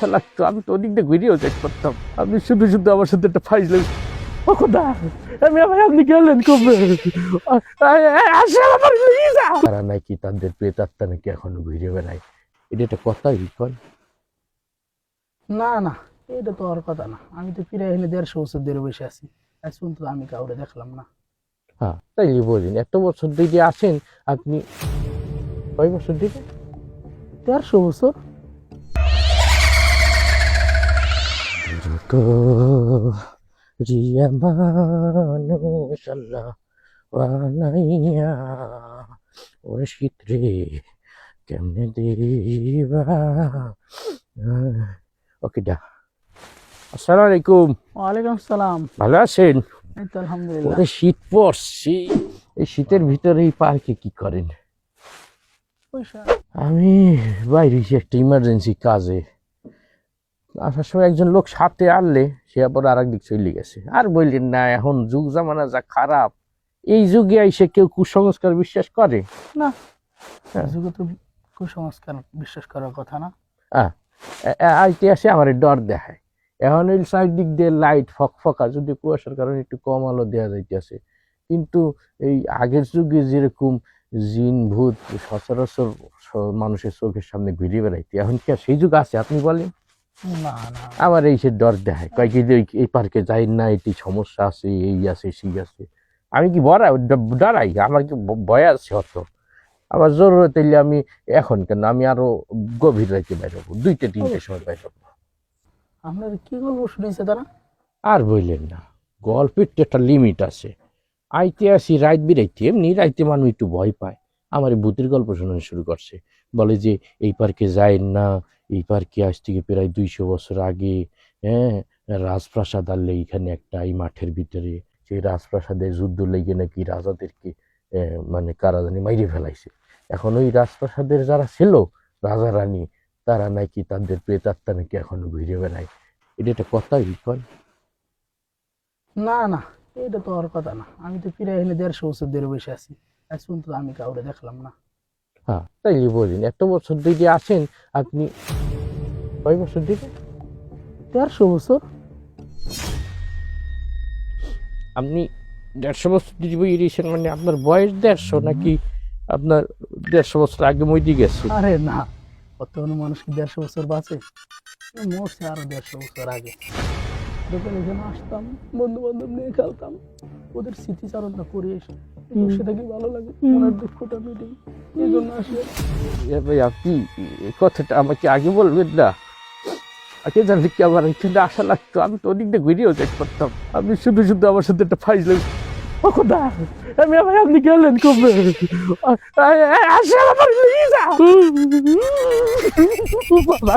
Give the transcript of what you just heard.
আশা লাগতো। আমি তো দিয়ে ঘুরিয়েও চেক করতাম আপনি শুধু শুধু আমার সাথে একটা ফাইজ ও খোদা আমি ভাই আপনি গেলেন কবে আমার তারা নাকি তাদের প্রেতাত্মা নাকি এখনও ঘুরে বেড়ায় এটা একটা কথাই কন না না এটা তো আর কথা না। আমি তো ফিরে এনে দেড়শো বছর ধরে বসে আছি। আজ পর্যন্ত আমি কাউরে দেখলাম না। হ্যাঁ তাইলে বলুন এত বছর দিকে আসেন আপনি কয় বছর দিকে দেড়শো বছর? তো রিয়া মানুষ আল্লাহ বানাইয়া ওরে শীত রে কেমনে দেবা? ওকে ডা। আসসালামু আলাইকুম ওয়ালাইকুম সালাম। ভালো আছেন? এই তো আলহামদুলিল্লাহ। ওরে শীত পড়ছে। এই শীতের ভিতরে এই পার্কে কি করেন? আমি বাইরে একটা ইমার্জেন্সি কাজে আসার সময় একজন লোক সাথে আনলে সে আবার আর একদিক চলে গেছে। আর বললেন না এখন যুগ জামানা যা খারাপ এই যুগে এসে কেউ কুসংস্কার বিশ্বাস করে? না হ্যাঁ। যুগে তো কুসংস্কার বিশ্বাস করার কথা না। আইতে আসে আমার ডর দেখায়। এখন ওই সাইড দিক দিয়ে লাইট ফক ফকা যদি কুয়াশার কারণে একটু কম আলো দেওয়া যাইতেছে। কিন্তু এই আগের যুগে যেরকম জিন ভূত সচরাচর মানুষের চোখের সামনে ঘুরে বেড়াইতে এখন কি আর সেই যুগ আছে আপনি বলেন? না না। আমার এই সে ডর দেখায় কয় কি এই- পার্কে যাই না এটি সমস্যা আছে এই আছে সেই আছে। আমি কি বড়াই ডরাই? আমার কি ভয় আছে অত। আমার জরুরত হইলে আমি এখন কেন আমি আরও গভীর রাইতে বাইর হব দুইটা তিনটের সময় বাইর হব আপনার কি গল্প শুনেছে তারা? আর বললেন না গল্পের তো একটা লিমিট আছে। আইতে আসি রাত বিরাইতে এমনি রাইতে মানুষ একটু ভয় পায়। আমার এই ভূতের গল্প শোনানো শুরু করছে। বলে যে এই পার্কে যায় না এই পার্কে আজ থেকে প্রায় দুইশো বছর আগে হ্যাঁ রাজপ্রাসাদ আনলে এখানে একটা এই মাঠের ভিতরে সেই রাজপ্রাসাদের যুদ্ধ লেগে নাকি রাজাদেরকে মানে কারাজানি মাইরে ফেলাইছে। এখন ওই রাজপ্রাসাদের যারা ছিল রাজা রানী তারা নাকি তাদের প্রেতাত্মা নাকি এখনও ঘুরে বেড়ায়। এটা একটা কথাই কন না না এটা তো আর কথা না। আমি তো ফিরে এনে দেড়শো বছর ধরে বসে আছি। আজ পর্যন্ত আমি কাউরে দেখলাম না। হ্যাঁ তাইলে বলুন এত বছর দিকে আসেন আপনি কয় বছর দিকে? দেড়শো বছর। আপনি দেড়শো বছর দিকে বেরিয়েছেন মানে আপনার বয়স দেড়শো নাকি আপনার দেড়শো বছর আগে মইদি গেছে? আরে না বর্তমানে মানুষ কি দেড়শো বছর বাঁচে? মরছে আরও দেড়শো বছর আগে। এখানে আসতাম বন্ধু বান্ধব নিয়ে খেলতাম ওদের স্মৃতিচারণটা করে এসে ভালো লাগে মনের দুঃখটা মিটে এই জন্য আসি ভাই আপনি কথাটা আমাকে আগে বলবেন না। আগে জানি কি আমার এখানে আশা লাগতো আমি তো অনেক দিয়ে ঘুরিয়েও চেক করতাম আপনি শুধু শুধু আমার সাথে একটা ফাইজ ও খোদা আমি আমার আপনি গেলেন কবে আসে আমার লিজা বাবা।